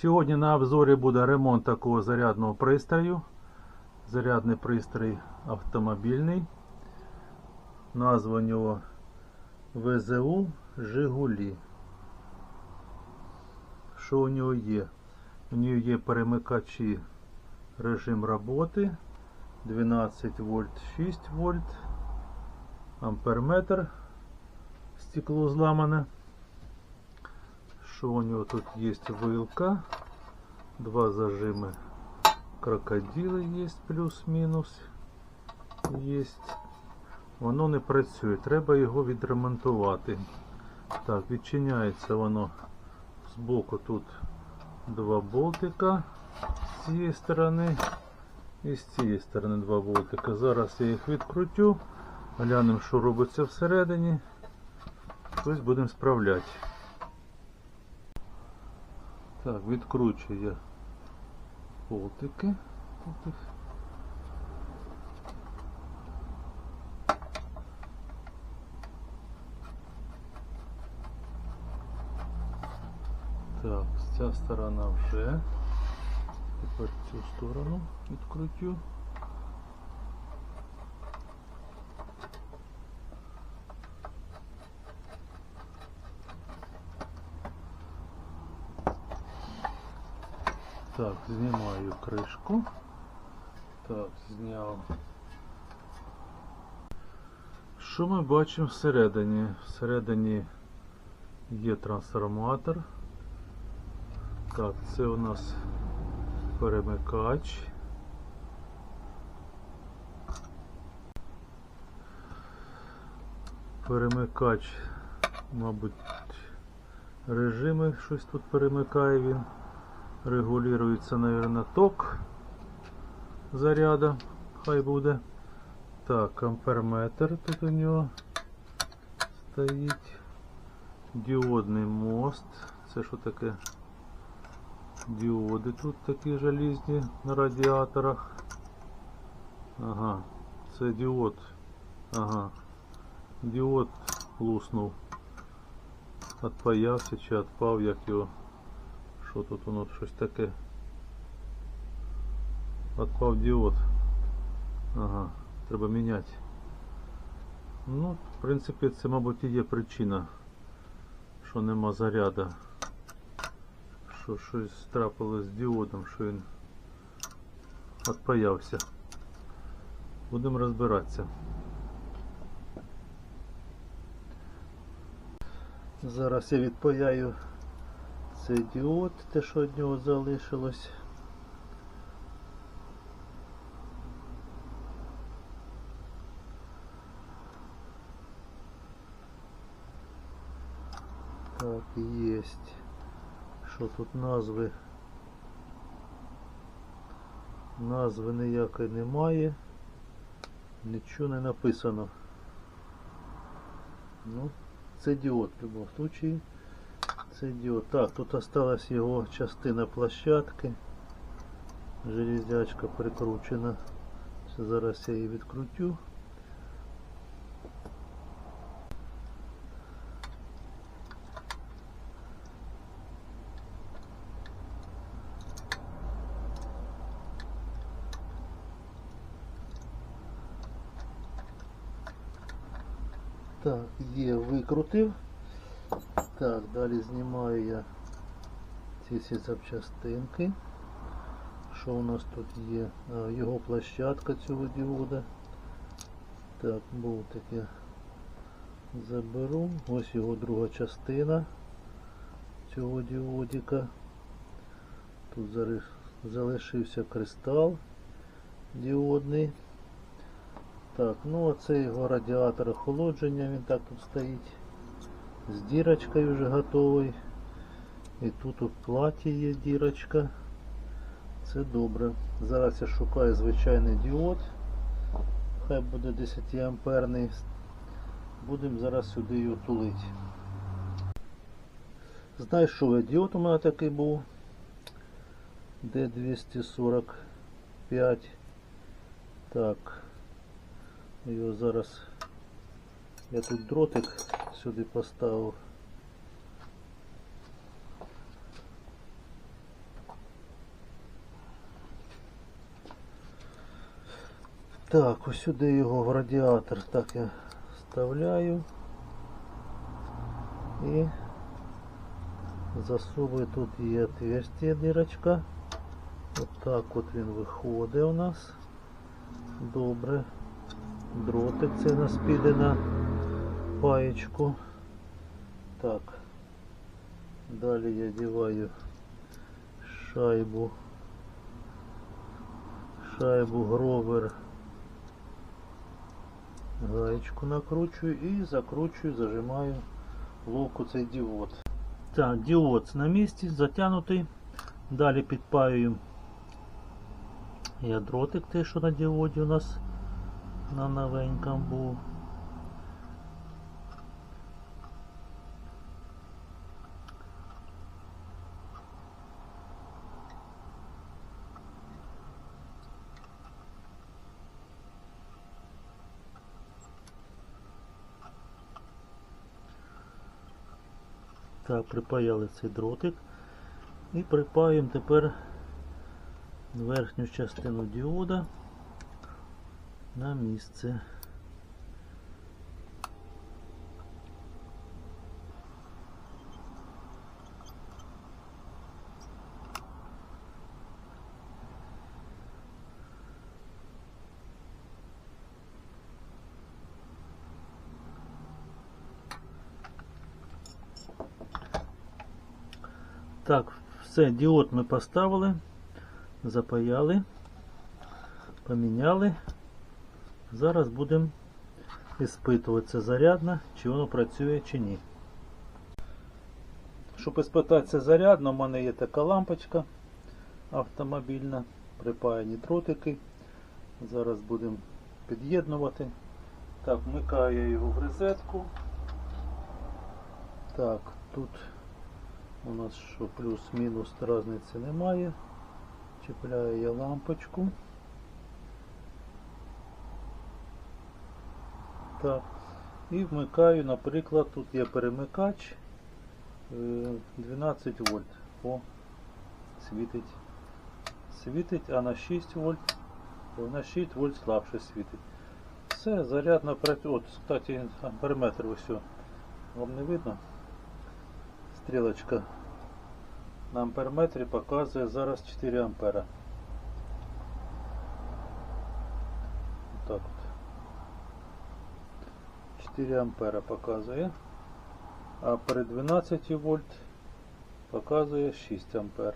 Сьогодні на обзорі буде ремонт такого зарядного пристрою. Зарядний пристрій автомобільний. Назва нього ВЗУ Жигулі. Що у нього є? У нього є перемикачі режим роботи 12 вольт 6 вольт, амперметр, стекло зламане. Що у нього тут є вилка, два зажими крокодили є плюс-мінус. Є. Воно не працює, треба його відремонтувати. Так, відчиняється воно з боку тут два болтика з цієї сторони і з цієї сторони два болтика. Зараз я їх відкрутю, глянемо, що робиться всередині. Ось будемо справляти. Так, відкручую я їх. Так, ця сторона вже. Тепер цю сторону відкрутю. Так, знімаю кришку. Так, зняв. Що ми бачимо всередині? Всередині є трансформатор. Так, це у нас перемикач. Перемикач, мабуть, режими щось тут перемикає він. Регулюється, мабуть, ток заряда. Хай буде. Так, амперметр тут у нього стоїть. Діодний мост. Це що таке? Діоди тут такі желізні на радіаторах. Ага, це діод. Ага. Діод луснув. Отпаявся чи отпав, як його. Що тут воно щось таке? Отпав діод. Ага, треба міняти. Ну, в принципі, це, мабуть, і є причина, що нема заряда. Що щось трапилось з діодом, що він отпаявся. Будемо розбиратися. Зараз я відпаяю цей діод, те, що від нього залишилось. Так, есть. Що тут назви? Назви ніякої немає. Нічого не написано. Ну, це діод в будь-якому случаї. Це діод. Так, тут осталась його частина площадки. Железячка прикручена. Це Зараз я її відкрутю. Так, є, викрутив. Так, далі знімаю я ці всі запчастинки. Що у нас тут є? А, його площадка цього діода. Так, болтики заберу. Ось його друга частина цього діодика. Тут залишився кристал діодний. Так, ну оце його радіатор охолодження, він так тут стоїть. З дірочкою вже готовий. І тут у платі є дірочка. Це добре. Зараз я шукаю звичайний діод. Хай буде 10 амперний. Будемо зараз сюди його тулити. Знайшов я діод у мене такий був. D245. Так. Його зараз я тут дротик сюди поставив. Так, ось сюди його в радіатор так я вставляю і засовую тут є отверстие дырочка. От так от він виходить у нас. Добре. Дротик це у нас піде паєчку. Так. Далі я діваю шайбу. Шайбу гровер. Гаєчку накручую і закручую, зажимаю ловку цей діод. Так, діод на місці, затягнутий. Далі підпаюю я дротик той, що на діоді у нас на новенькому був. Так, припаяли цей дротик і припаюємо тепер верхню частину діода на місце. Так, все, діод ми поставили, запаяли, поміняли. Зараз будемо іспитувати це зарядно, чи воно працює чи ні. Щоб іспитати це зарядно, у мене є така лампочка автомобільна, припаяні дротики. Зараз будемо під'єднувати. Так, вмикаю його в розетку. Так, тут у нас що плюс-мінус різниці немає. Чіпляю я лампочку. Так. І вмикаю, наприклад, тут є перемикач е, 12 вольт. О, світить. Світить, а на 6 вольт, на 6 вольт слабше світить. Все, зарядно працює. От, кстати, амперметр ось. Вам не видно? Стрілочка на амперметрі показує зараз 4 ампера. Так от. 4 ампера показує. А при 12 вольт показує 6 ампер.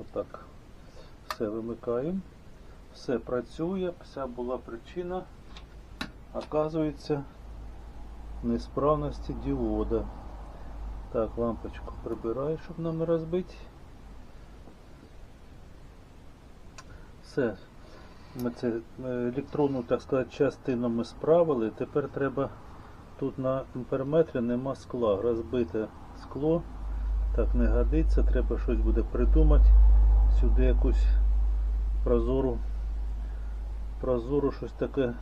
Отак. Все вимикаємо. Все працює, вся була причина, оказується, несправності діода. Так, лампочку прибираю, щоб нам не розбити. Все. Ми це е, електронну, так сказати, частину ми справили. Тепер треба тут на амперметрі нема скла. Розбите скло. Так не годиться, треба щось буде придумати. Сюди якусь прозору, прозору щось таке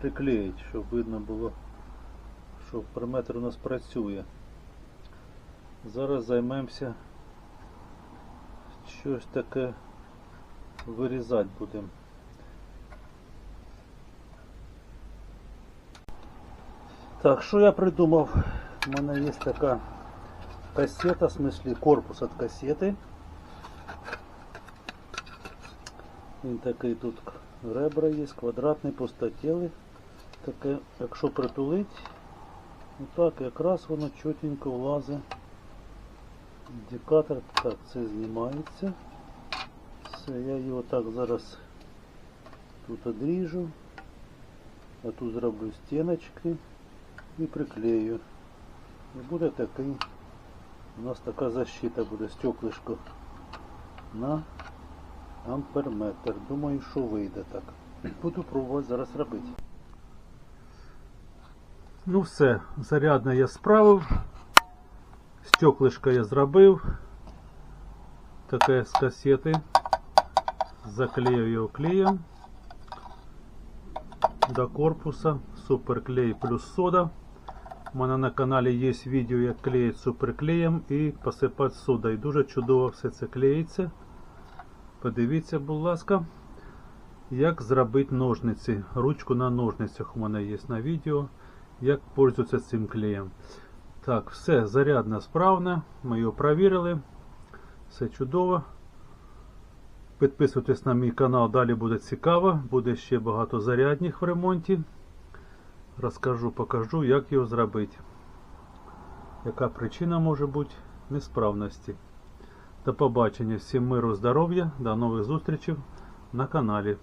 приклеїть, щоб видно було, що амперметр у нас працює. Зараз займемося щось таке вирізати будемо. Так, що я придумав? У мене є така кассета, в смысле корпус від кассети. Він такий тут ребра є, квадратний, пустотілий. Таке, якщо притулить, отак якраз воно чотенько влазить. Індикатор, так, це знімається. Все, я його так зараз тут одріжу, а тут зроблю стіночки і приклею. І буде такий, у нас така защита буде, стеклишко на амперметр. Думаю, що вийде так. Буду пробувати зараз робити. Ну все, зарядно я справив. Стеклишко я зробив. Таке з касети. Заклею його клеєм до корпуса. Суперклей плюс сода. У мене на каналі є відео, як клеїть суперклеєм і посипати содою. Дуже чудово все це клеїться. Подивіться, будь ласка. Як зробити ножниці, ручку на ножницях у мене є на відео, як пользуватися цим клеєм. Так, все зарядно справно, ми його провірили, все чудово. Підписуйтесь на мій канал, далі буде цікаво, буде ще багато зарядних в ремонті. Розкажу, покажу, як його зробити. Яка причина може бути несправності. До побачення, всім миру, здоров'я, до нових зустрічей на каналі.